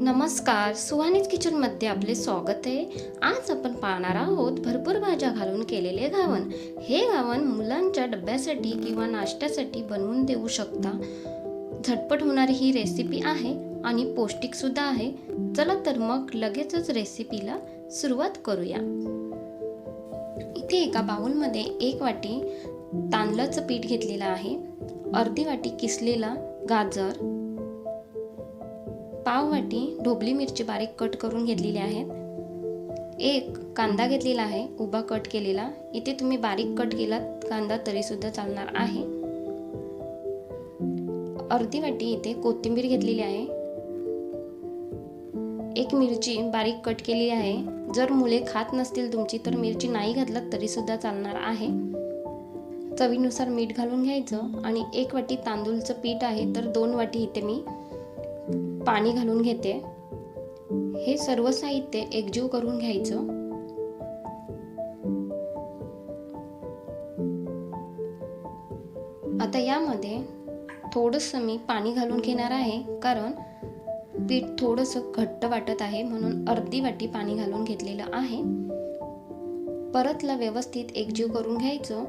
नमस्कार सुहानीज किचनमध्ये आपले स्वागत आहे. आज आपण पाहणार आहोत भरपूर भाज्या घालून केलेले घावन. हे घावन मुलांच्या डब्यासाठी किंवा नाश्त्यासाठी बनवून देऊ शकता. झटपट होणारी ही रेसिपी आहे आणि पौष्टिकसुद्धा आहे. चला तर मग लगेचच रेसिपीला सुरुवात करूया. इथे एका बाउलमध्ये एक वाटी तांदळाचं पीठ घेतलेलं आहे. अर्धी वाटी किसलेला गाजर पाव वाटी ढोबली मिरची बारीक कट करून घेतलेली आहेत एक कांदा घेतलेला आहे उभा कट केलेला. इथे तुम्ही बारीक कट केलात कांदा तरीसुद्धा चालणार आहे. अर्धी वाटी इथे कोथिंबीर घेतलेली आहे. एक मिरची बारीक कट केलेली आहे. जर मुले खात नसतील तुमची तर मिरची नाही घातलात तरीसुद्धा चालणार आहे. चवीनुसार मीठ घालून घ्यायचं आणि एक वाटी तांदूळचं पीठ आहे तर दोन वाटी इथे मी पाणी घालून घेते. हे सर्व साहित्य एकजीव करून घ्यायचं. आता यामध्ये थोडंसं मी पाणी घालून घेणार आहे कारण पीठ थोडंसं घट्ट वाटत आहे म्हणून अर्धी वाटी पाणी घालून घेतलेलं आहे. परतला व्यवस्थित एकजीव करून घ्यायचं.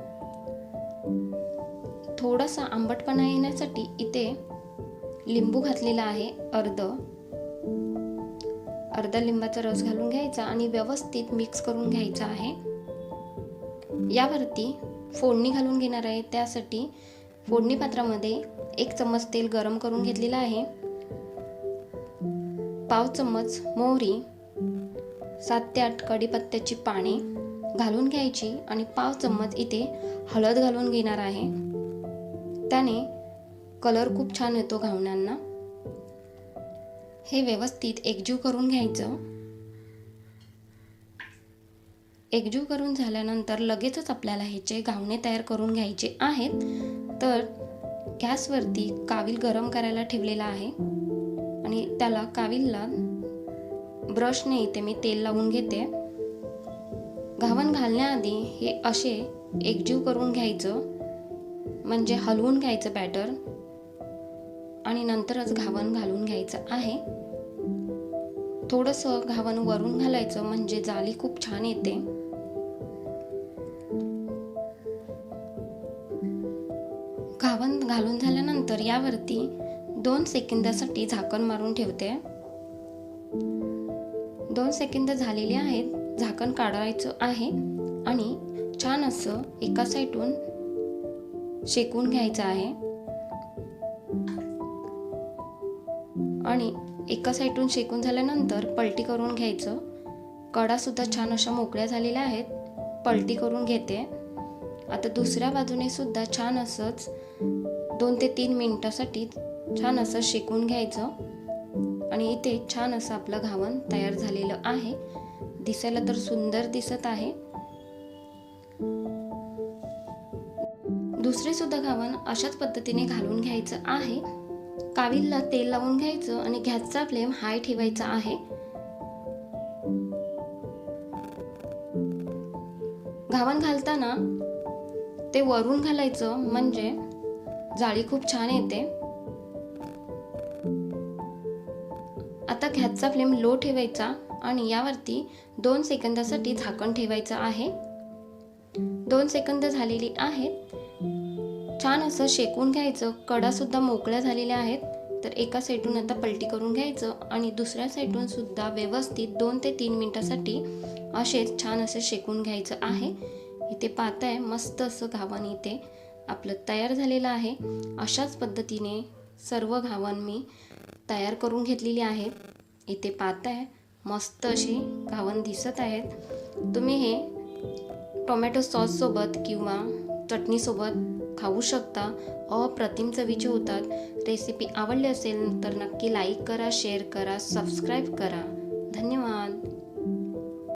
थोडासा आंबटपणा येण्यासाठी इथे लिंबू घातलेला आहे अर्ध. अर्धा लिंबाचा रस घालून घ्यायचा आणि व्यवस्थित मिक्स करून घ्यायचा आहे. यावरती फोडणी घालून घेणार आहे. त्यासाठी फोडणी पात्रामध्ये एक चम्मच तेल गरम करून घेतलेलं आहे. पाव चम्मच मोहरी सात ते आठ कढीपत्त्याची पाने घालून घ्यायची आणि पाव चम्मच इथे हळद घालून घेणार आहे. त्याने कलर खूप छान येतो घावण्यांना. हे व्यवस्थित एकजीव करून घ्यायचं. एकजीव करून झाल्यानंतर लगेचच आपल्याला ह्याचे घावणे तयार करून घ्यायचे आहेत. तर गॅसवरती कावील गरम करायला ठेवलेला आहे. आणि त्याला काविलला ब्रशने इथे मी तेल लावून घेते. घावन घालण्याआधी हे असे एकजीव करून घ्यायचं. म्हणजे हलवून घ्यायचं बॅटर. आणि नंतरच घावन घालून घ्यायचं आहे. थोडंसं घावन वरून घालायचं म्हणजे जाळी खूप छान येते. घावन घालून झाल्यानंतर यावरती दोन सेकंदासाठी झाकण मारून ठेवते. दोन सेकंद झालेले आहेत झाकण काढायचं आहे आणि छान असं एका साईडून शेकून घ्यायचं आहे. आणि एका साईडून शेकून झाल्यानंतर पलटी करून घ्यायचं. कडासुद्धा छान अशा मोकळ्या झालेल्या आहेत. पलटी करून घेते. आता दुसऱ्या बाजूने सुद्धा छान असंच दोन ते तीन मिनटासाठी छान असं शेकून घ्यायचं. आणि इथे छान असं आपलं घावन तयार झालेलं आहे. दिसायला तर सुंदर दिसत आहे. दुसरे सुद्धा घावन अशाच पद्धतीने घालून घ्यायचं आहे. काविलला तेल लावून घ्यायचं आणि गॅसचा फ्लेम हाय ठेवायचा आहे. घावन घालताना ते वरून घालायचं म्हणजे जाळी खूप छान येते. आता गॅसचा फ्लेम लो ठेवायचा आणि यावरती दोन सेकंदासाठी झाकण ठेवायचं आहे. दोन सेकंद झालेली आहेत. छान असं शेकून घ्यायचं. कडासुद्धा मोकळ्या झालेल्या आहेत. तर एका साईडून आता पलटी करून घ्यायचं आणि दुसऱ्या साईडून सुद्धा व्यवस्थित दोन ते तीन मिनटासाठी असेच छान असं शेकून घ्यायचं आहे. इथे पाहताय मस्त असं घावन इथे आपलं तयार झालेलं आहे. अशाच पद्धतीने सर्व घावन मी तयार करून घेतलेली आहेत. इथे पाहताय मस्त अशी घावन दिसत आहेत. तुम्ही हे टोमॅटो सॉससोबत किंवा चटणीसोबत खाऊ शकता. अप्रतिम चवीचे होतात. रेसिपी आवडली असेल तर नक्की लाईक करा शेअर करा सबस्क्राईब करा. धन्यवाद.